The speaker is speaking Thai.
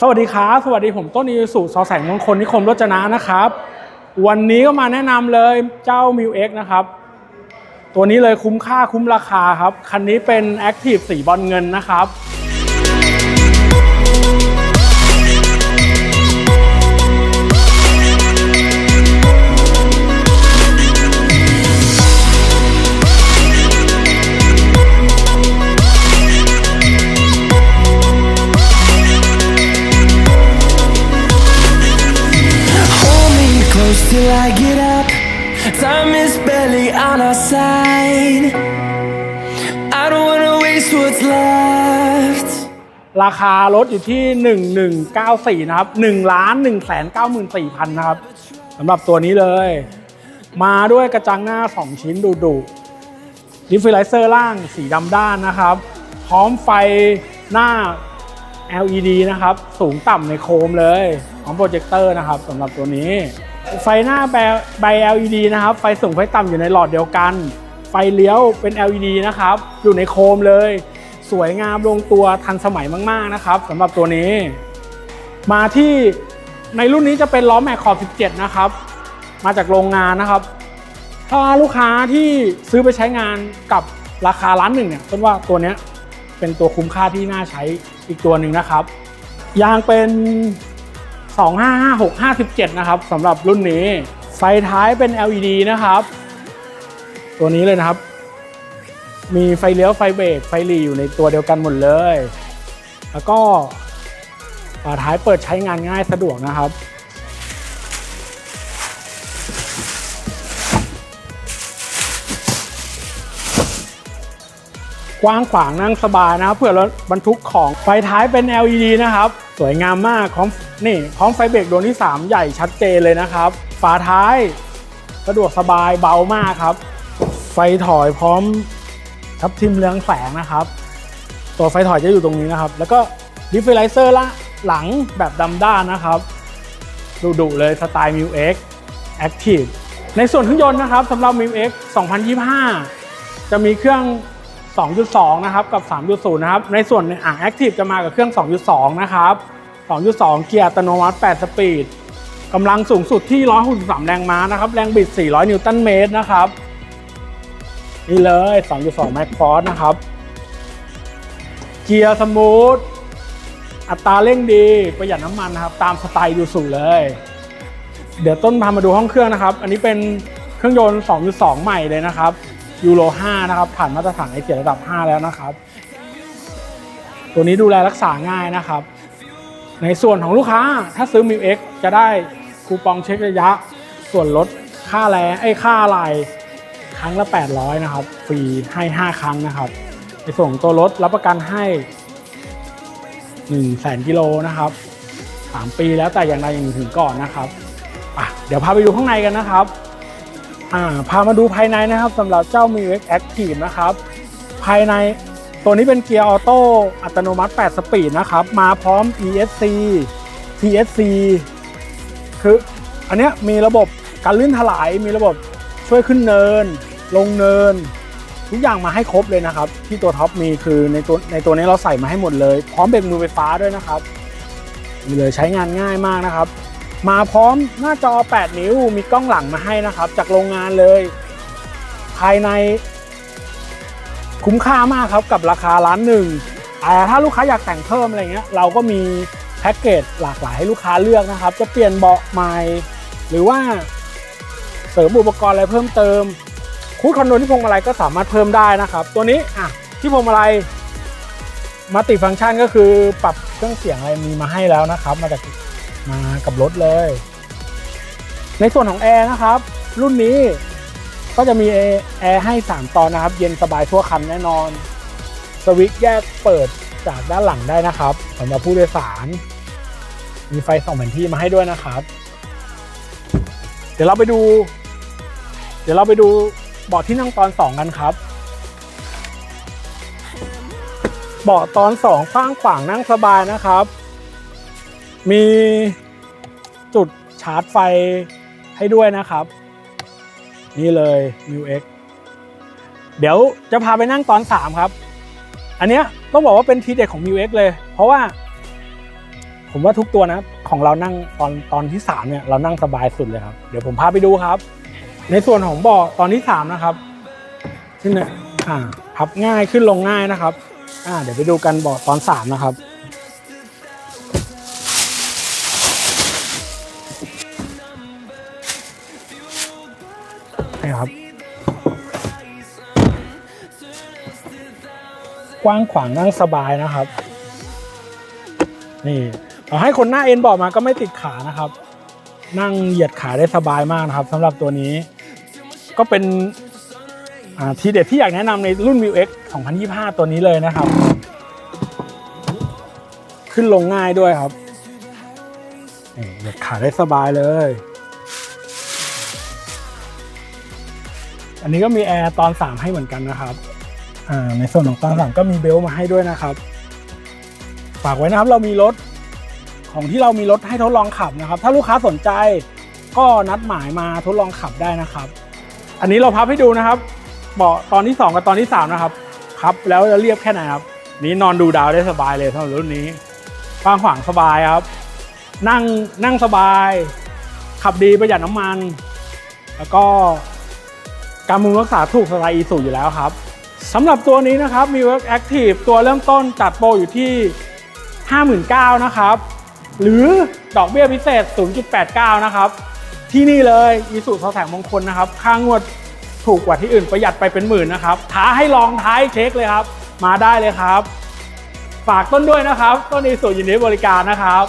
สวัสดีครับ สวัสดีผมต้นอิสุสอแสงมงคลนิคมรจนะนะครับ วันนี้ก็มาแนะนำเลยเจ้ามิวเอ็กนะครับ ตัวนี้เลยคุ้มค่าคุ้มราคาครับ คันนี้เป็น Active สีบอลเงินนะครับ our side. I don't wanna waste what's left. ราคารถอยู่ที่ 1194 นะครับ1ล้าน1 9 4 0 0 0นะครับสำหรับตัวนี้เลย มาด้วยกระจังหน้า 2 ชิ้นดุดุดิฟฟิไลเซอร์ล่างสีดำด้านนะครับ พร้อมไฟหน้า LED นะครับ สูงต่ำในโคมเลยพร้อมโปรเจคเตอร์นะครับสำหรับตัวนี้ ไฟหน้าใบ LED นะครับ ไฟสูงไฟต่ำอยู่ในหลอดเดียวกัน ฟเลี้ยวเป็น LED นะครับ อยู่ในโคมเลย สวยงามลงตัวทันสมัยมาก ๆ นะครับสำหรับตัวนี้ มาที่ในรุ่นนี้จะเป็นล้อแม็กขอบ 17 นะครับ มาจากโรงงานนะครับ ถ้าลูกค้าที่ซื้อไปใช้งานกับราคาล้านหนึ่งเนี่ยต้นว่าตัวนี้เป็นตัวคุ้มค่าที่น่าใช้อีกตัวหนึ่งนะครับ ยางเป็น 255 657 นะครับสำหรับรุ่นนี้ ไฟท้ายเป็น LED นะครับ ตัวนี้เลยนะครับ มีไฟเลี้ยวไฟเบรกไฟหลีอยู่ในตัวเดียวกันหมดเลย แล้วก็ฝาท้ายเปิดใช้งานง่ายสะดวกนะครับ กว้างขวางนั่งสบายนะครับเผื่อรถบรรทุกของไฟท้ายเป็น LED นะครับ สวยงามมากพร้อมนี่พร้อมไฟเบรกดวงที่ 3 ใหญ่ชัดเจนเลยนะครับ ฝาท้ายสะดวกสบายเบามากครับ ไฟถอยพร้อมทับทิมเรืองแสงนะครับ ตัวไฟถอยจะอยู่ตรงนี้นะครับ แล้วก็ดิฟเฟอไลเซอร์ละหลังแบบดำด้านนะครับดุๆเลยสไตล์ m ิว X Active ในส่วนเครื่องยนต์นะครับสำหรับ m ิว X 2025 จะมีเครื่อง 2.2 นะครับ กับ 3.0 นะครับ ในส่วนในอ่าง Active จะมากับเครื่อง 2.2 นะครับ 2.2 เกียร์อัตโนมัติ 8 สปีด กำลังสูงสุดที่ 163 แรงม้านะครับ แรงบิด 400 นิวตันเมตรนะครับ นี่เลย 2.2 Max Force นะครับ เกียร์สมูท อัตราเร่งดี ประหยัดน้ำมันนะครับ ตามสไตล์ยูสุเลย เดี๋ยวต้นพามาดูห้องเครื่องนะครับ อันนี้เป็นเครื่องยนต์ 2.2 ใหม่เลยนะครับ ยูโร 5 นะครับ ผ่านมาตรฐานไอเสียระดับ 5 แล้วนะครับ ตัวนี้ดูแลรักษาง่ายนะครับ ในส่วนของลูกค้าถ้าซื้อ m ิว X จะได้คูปองเช็คระยะ ส่วนลดค่าแรงไอ้ค่าอะไร ครั้งละ 800 นะครับ ฟรีให้ 5 ครั้งนะครับ ในส่วนของตัวรถรับประกันให้1แสนกิโลนะครับ 3 ปีแล้วแต่อย่างใดอย่างหนึ่งถึงก่อนนะครับอะเดี๋ยวพาไปดูข้างในกันนะครับอ่าพามาดูภายในนะครับสำหรับเจ้า m i x Active นะครับ ภายในตัวนี้เป็นเกียร์ออโต้อัตโนมัติ 8 สปีดนะครับ มาพร้อม ESC TSC คืออันเนี้ยมีระบบการลื่นถลายมีระบบ ช่วยขึ้นเนิน ลงเนิน ทุกอย่างมาให้ครบเลยนะครับ ที่ตัวท็อปมีคือในตัวในตัวนี้เราใส่มาให้หมดเลย พร้อมเบรกมือไฟฟ้าด้วยนะครับมีเลยใช้งานง่ายมากนะครับ มาพร้อมหน้าจอ 8 นิ้วมีกล้องหลังมาให้นะครับ จากโรงงานเลย ภายใน คุ้มค่ามากครับกับราคาล้านหนึ่งแต่ถ้าลูกค้าอยากแต่งเพิ่มอะไรเงี้ยเราก็มีแพ็กเกจหลากหลายให้ลูกค้าเลือกนะครับ จะเปลี่ยนเบาะใหม่หรือว่า เสริมอุปกรณ์อะไรเพิ่มเติมคูดคอนโทรลที่พวงมาลัยก็สามารถเพิ่มได้นะครับ ตัวนี้อะที่พวงมาลัยมัลติฟังก์ชันก็คือปรับเครื่องเสียงอะไรมีมาให้แล้วนะครับ มาจากมากับรถเลย ในส่วนของแอร์นะครับ รุ่นนี้ก็จะมีแอร์ให้ 3 ตอนนะครับ เย็นสบายทั่วคันแน่นอน สวิตช์แยกเปิดจากด้านหลังได้นะครับสำหรับผู้โดยสาร มีไฟส่องแผนที่มาให้ด้วยนะครับ เดี๋ยวเราไปดู เดี๋ยวเราไปดูเบาะที่นั่งตอน 2 กันครับ เบาะตอน 2 ข้างขวางนั่งสบายนะครับ มีจุดชาร์จไฟให้ด้วยนะครับ นี่เลย m u X เดี๋ยวจะพาไปนั่งตอน 3 ครับ อันเนี้ยต้องบอกว่าเป็นทีเด็ดของ m u X เลย เพราะว่า ผมว่าทุกตัวนะ ของเรานั่งตอนตอนที่สามเนี่ย เรานั่งสบายสุดเลยครับ เดี๋ยวผมพาไปดูครับ ในส่วนของเบาะตอนที่สามนะครับที่เนี่ยอ่าพับง่ายขึ้นลงง่ายนะครับ อ่า เดี๋ยวไปดูกันเบาะตอนสามนะครับนี่ครับ กว้างขวางนั่งสบายนะครับ นี่เราให้คนหน้าเอ็นเบอกมาก็ไม่ติดขานะครับ นั่งเหยียดขาได้สบายมากนะครับสำหรับตัวนี้ ก็เป็นทีเด็ดที่อยากแนะนำในรุ่น View X 2025 ตัวนี้เลยนะครับ ขึ้นลงง่ายด้วยครับเหยียดขาได้สบายเลย อันนี้ก็มีแอร์ตอน 3 ให้เหมือนกันนะครับ ในส่วนของตอน 3 ก็มีเบลมาให้ด้วยนะครับ ฝากไว้นะครับเรามีรถของที่เรามีรถให้ทดลองขับนะครับ ถ้าลูกค้าสนใจก็นัดหมายมาทดลองขับได้นะครับ อันนี้เราพับให้ดูนะครับเบาะตอนที่ 2 กับตอนที่ 3 นะครับพับแล้วจะเรียบแค่ไหนครับ นี้นอนดูดาวได้สบายเลยสำหรับรุ่นนี้กว้างขวางสบายครับ นั่งนั่งสบาย ขับดีประหยัดน้ำมัน แล้วก็การบำรุงรักษาถูกสไตล์อีสูอยู่แล้วครับสำหรับตัวนี้นะครับ มี Work Active ตัวเริ่มต้นจัดโปรอยู่ที่ 59,000นะครับ หรือดอกเบี้ยพิเศษ 0.89 นะครับ ที่นี่เลยอีสุสแสงมงคลนะครับ ค่างวดถูกกว่าที่อื่นประหยัดไปเป็นหมื่นนะครับท้าให้ลองท้ายเช็คเลยครับ มาได้เลยครับ ฝากต้นด้วยนะครับ ต้นอีสุยินดีบริการนะครับ